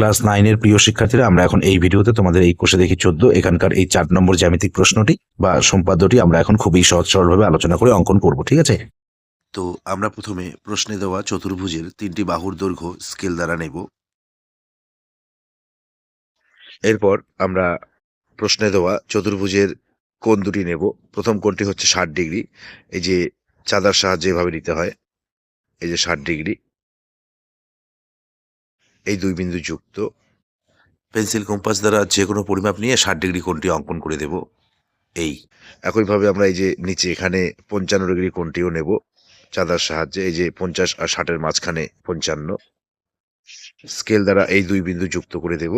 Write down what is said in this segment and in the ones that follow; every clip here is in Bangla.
ক্লাস নাইনের প্রিয় শিক্ষার্থীরা, আমরা এখন এই ভিডিওতে তোমাদের এই কোষে দেখি চোদ্দ। এখানকার এই চার নম্বর জ্যামিতিক প্রশ্নটি বা সম্পাদ্যটি আমরা এখন খুবই সহজ সরলভাবে আলোচনা করে অঙ্কন করব, ঠিক আছে? তো আমরা প্রথমে প্রশ্নে দেওয়া চতুর্ভুজের তিনটি বাহুর দৈর্ঘ্য স্কেল দ্বারা নেব। এরপর আমরা প্রশ্নে দেওয়া চতুর্ভুজের কোণ দুটি নেব। প্রথম কোণটি হচ্ছে ষাট ডিগ্রি। এই যে চাঁদার সাহায্যে এভাবে নিতে হয়। এই যে ষাট ডিগ্রি। এই দুই বিন্দু যুক্ত। পেন্সিল কম্পাস দ্বারা যে কোনো পরিমাপ নিয়ে ষাট ডিগ্রি কোণটি অঙ্কন করে দেব। এই। একইভাবে আমরা এই যে নিচে এখানে পঞ্চান্ন ডিগ্রি কোণটিও নেব। চাঁদার সাহায্যে এই যে পঞ্চাশ আর ষাটের মাঝখানে পঞ্চান্ন। স্কেল দ্বারা এই দুই বিন্দু যুক্ত করে দেব।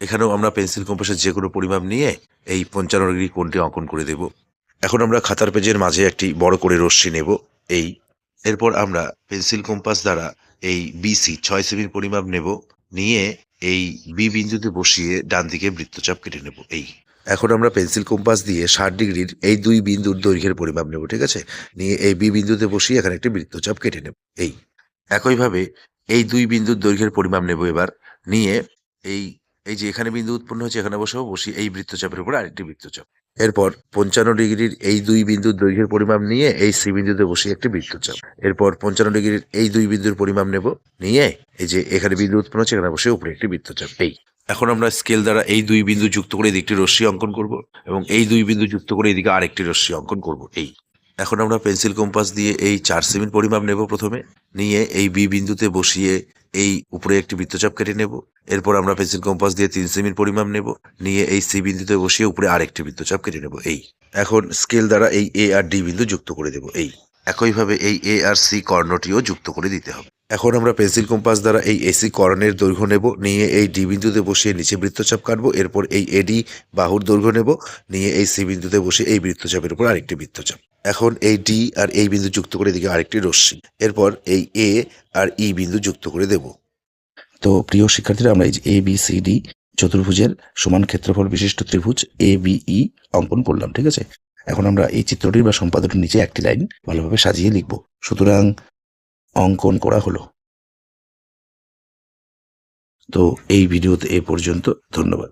এখানেও আমরা পেন্সিল কম্পাসের যে কোনো পরিমাপ নিয়ে এই পঞ্চান্ন ডিগ্রি কোণটি অঙ্কন করে দেব। এখন আমরা খাতার পেজের মাঝে একটি বড় করে রশ্মি নেব। এই। এরপর আমরা পেন্সিল কম্পাস দ্বারা এই বিসি ছয় সেমির পরিমাপ নেব। নিয়ে এই বি বিন্দুতে বসিয়ে ডান দিকে বৃত্তচাপ কেটে নেব। এই। এখন আমরা পেন্সিল কম্পাস দিয়ে ষাট ডিগ্রির এই দুই বিন্দুর দৈর্ঘ্যের পরিমাপ নেব, ঠিক আছে? নিয়ে এই বি বিন্দুতে বসিয়ে এখানে একটি বৃত্তচাপ কেটে নেব। এই। একইভাবে এই দুই বিন্দুর দৈর্ঘ্যের পরিমাপ নেব এবার। নিয়ে এই এই যে এখানে বিন্দু উৎপন্ন হয়েছে এখানে বসেও বসি এই বৃত্তচাপের উপর আরেকটি বৃত্তচাপ। এরপর পঞ্চান্ন ডিগ্রির এই দুই বিন্দুর দৈর্ঘ্যের পরিমাপ নিয়ে এই সি বিন্দুতে বসিয়ে একটি বৃত্তচাপ। এরপর পঞ্চান্ন ডিগ্রির এই দুই বিন্দুর পরিমাপ নেব নিয়ে এই যে এখানে বিন্দু উৎপন্ন হচ্ছে এখানে বসে উপরে একটি বৃত্তচাপ। এই। এখন আমরা স্কেল দ্বারা এই দুই বিন্দু যুক্ত করে এদিকে একটি রশ্মি অঙ্কন করব এবং এই দুই বিন্দু যুক্ত করে এদিকে আরেকটি রশ্মি অঙ্কন করব। এই। এখন আমরা পেন্সিল কম্পাস দিয়ে এই চার সেমির পরিমাপ নেব প্রথমে নিয়ে এই বি বিন্দুতে বসিয়ে এই উপরে একটি বৃত্তচাপ কেটে নেব। এরপর আমরা পেন্সিল কম্পাস দিয়ে তিন সেমির পরিমাপ নেব। নিয়ে এই সি বিন্দুতে বসিয়ে উপরে আরেকটি বৃত্তচাপ কেটে নেব। এই। এখন স্কেল দ্বারা এই এ আর ডি বিন্দু যুক্ত করে দেব। এই। একইভাবে এই এ আর সি কর্ণটিও যুক্ত করে দিতে হবে। এখন আমরা পেন্সিল কম্পাস দ্বারা এই এসি কর্ণের দৈর্ঘ্য নেব। নিয়ে এই ডি বিন্দুতে বসিয়ে নিচে বৃত্তচাপ কাটবো। এরপর এই এডি বাহুর দৈর্ঘ্য নেব। নিয়ে এই সি বিন্দুতে বসে এই বৃত্তচাপের উপর আরেকটি বৃত্তচাপ। এখন এই ডি আর এই বিন্দু যুক্ত করে দিকে আরেকটি রশ্মি। এরপর এই এ আর ই বিন্দু যুক্ত করে দেব। তো প্রিয় শিক্ষার্থীরা, আমরা এই যে এ বি সি ডি চতুর্ভুজের সমান ক্ষেত্রফল বিশিষ্ট ত্রিভুজ এ বি ই অঙ্কন করলাম, ঠিক আছে? এখন আমরা এই চিত্রটির বা সম্পাদটির নিচে একটি লাইন ভালোভাবে সাজিয়ে লিখব। সুতরাং অঙ্কন করা হলো। তো এই ভিডিওতে এ পর্যন্ত ধন্যবাদ।